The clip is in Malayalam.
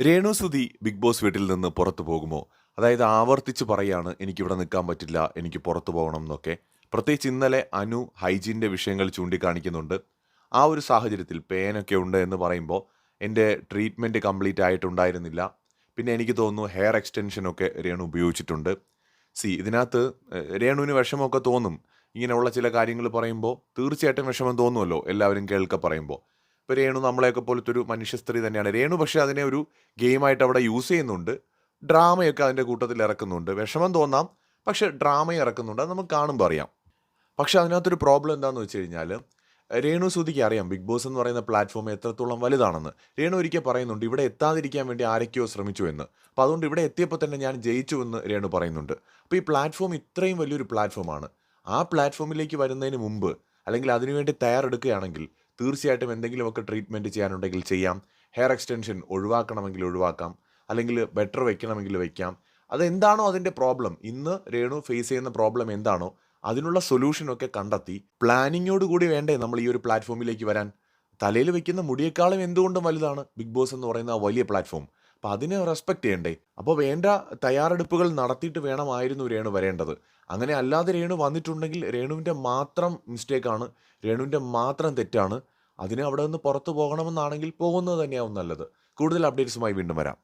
രേണു സുധി ബിഗ് ബോസ് വീട്ടിൽ നിന്ന് പുറത്തു പോകുമോ? അതായത് ആവർത്തിച്ച് പറയാണ് എനിക്കിവിടെ നിൽക്കാൻ പറ്റില്ല എനിക്ക് പുറത്തു പോകണം എന്നൊക്കെ. പ്രത്യേകിച്ച് ഇന്നലെ അനു ഹൈജീന്റെ വിഷയങ്ങൾ ചൂണ്ടിക്കാണിക്കുന്നുണ്ട്. ആ ഒരു സാഹചര്യത്തിൽ പേനൊക്കെ ഉണ്ട് എന്ന് പറയുമ്പോൾ എന്റെ ട്രീറ്റ്മെന്റ് കംപ്ലീറ്റ് ആയിട്ടുണ്ടായിരുന്നില്ല. പിന്നെ എനിക്ക് തോന്നുന്നു ഹെയർ എക്സ്റ്റൻഷനൊക്കെ രേണു ഉപയോഗിച്ചിട്ടുണ്ട്. സി ഇതിനകത്ത് രേണുവിന് വിഷമമൊക്കെ തോന്നും. ഇങ്ങനെയുള്ള ചില കാര്യങ്ങൾ പറയുമ്പോൾ തീർച്ചയായിട്ടും വിഷമം തോന്നുമല്ലോ എല്ലാവരും കേൾക്ക പറയുമ്പോൾ. ഇപ്പോൾ രേണു നമ്മളെയൊക്കെ പോലത്തെ ഒരു മനുഷ്യ സ്ത്രീ തന്നെയാണ്. രേണു പക്ഷേ അതിനെ ഒരു ഗെയിമായിട്ട് അവിടെ യൂസ് ചെയ്യുന്നുണ്ട്. ഡ്രാമയൊക്കെ അതിന്റെ കൂട്ടത്തിൽ ഇറക്കുന്നുണ്ട്. വിഷമം തോന്നാം പക്ഷേ ഡ്രാമയും ഇറക്കുന്നുണ്ട്. അത് നമുക്ക് കാണുമ്പോൾ അറിയാം. പക്ഷേ അതിനകത്തൊരു പ്രോബ്ലം എന്താണെന്ന് വെച്ച് കഴിഞ്ഞാൽ രേണു സുധിക്ക് അറിയാം ബിഗ് ബോസ് എന്ന് പറയുന്ന പ്ലാറ്റ്ഫോം എത്രത്തോളം വലുതാണെന്ന്. രേണു ഒരിക്കൽ പറയുന്നുണ്ട് ഇവിടെ എത്താതിരിക്കാൻ വേണ്ടി ആരൊക്കെയോ ശ്രമിച്ചു എന്ന്. അപ്പോൾ അതുകൊണ്ട് ഇവിടെ എത്തിയപ്പോൾ തന്നെ ഞാൻ ജയിച്ചു എന്ന് രേണു പറയുന്നുണ്ട്. അപ്പോൾ ഈ പ്ലാറ്റ്ഫോം ഇത്രയും വലിയൊരു പ്ലാറ്റ്ഫോമാണ്. ആ പ്ലാറ്റ്ഫോമിലേക്ക് വരുന്നതിന് മുമ്പ് അല്ലെങ്കിൽ അതിനുവേണ്ടി തയ്യാറെടുക്കുകയാണെങ്കിൽ തീർച്ചയായിട്ടും എന്തെങ്കിലുമൊക്കെ ട്രീറ്റ്മെന്റ് ചെയ്യാനുണ്ടെങ്കിൽ ചെയ്യാം. ഹെയർ എക്സ്റ്റൻഷൻ ഒഴിവാക്കണമെങ്കിൽ ഒഴിവാക്കാം. അല്ലെങ്കിൽ ബെറ്റർ വെക്കണമെങ്കിൽ വെക്കാം. അതെന്താണോ അതിന്റെ പ്രോബ്ലം ഇന്ന് രേണു ഫേസ് ചെയ്യുന്ന പ്രോബ്ലം എന്താണോ അതിനുള്ള സൊല്യൂഷനൊക്കെ കണ്ടെത്തി പ്ലാനിങ്ങോട് കൂടി വേണ്ടേ നമ്മൾ ഈ ഒരു പ്ലാറ്റ്ഫോമിലേക്ക് വരാൻ? തലയിൽ വെക്കുന്ന മുടിയേക്കാളും എന്തുകൊണ്ടും വലുതാണ്. ബിഗ് ബോസ് എന്ന് പറയുന്ന വലിയ പ്ലാറ്റ്ഫോം അപ്പോൾ അതിനെ റെസ്പെക്ട് ചെയ്യണ്ടേ? അപ്പോൾ വേണ്ട തയ്യാറെടുപ്പുകൾ നടത്തിയിട്ട് വേണമായിരുന്നു രേണു വരേണ്ടത്. അങ്ങനെ അല്ലാതെ രേണു വന്നിട്ടുണ്ടെങ്കിൽ രേണുവിന്റെ മാത്രം മിസ്റ്റേക്കാണ് രേണുവിന്റെ മാത്രം തെറ്റാണ്. അതിന് അവിടെ നിന്ന് പുറത്തു പോകണമെന്നാണെങ്കിൽ പോകുന്നത് തന്നെയാവും നല്ലത്. കൂടുതൽ അപ്ഡേറ്റ്സുമായി വീണ്ടും വരാം.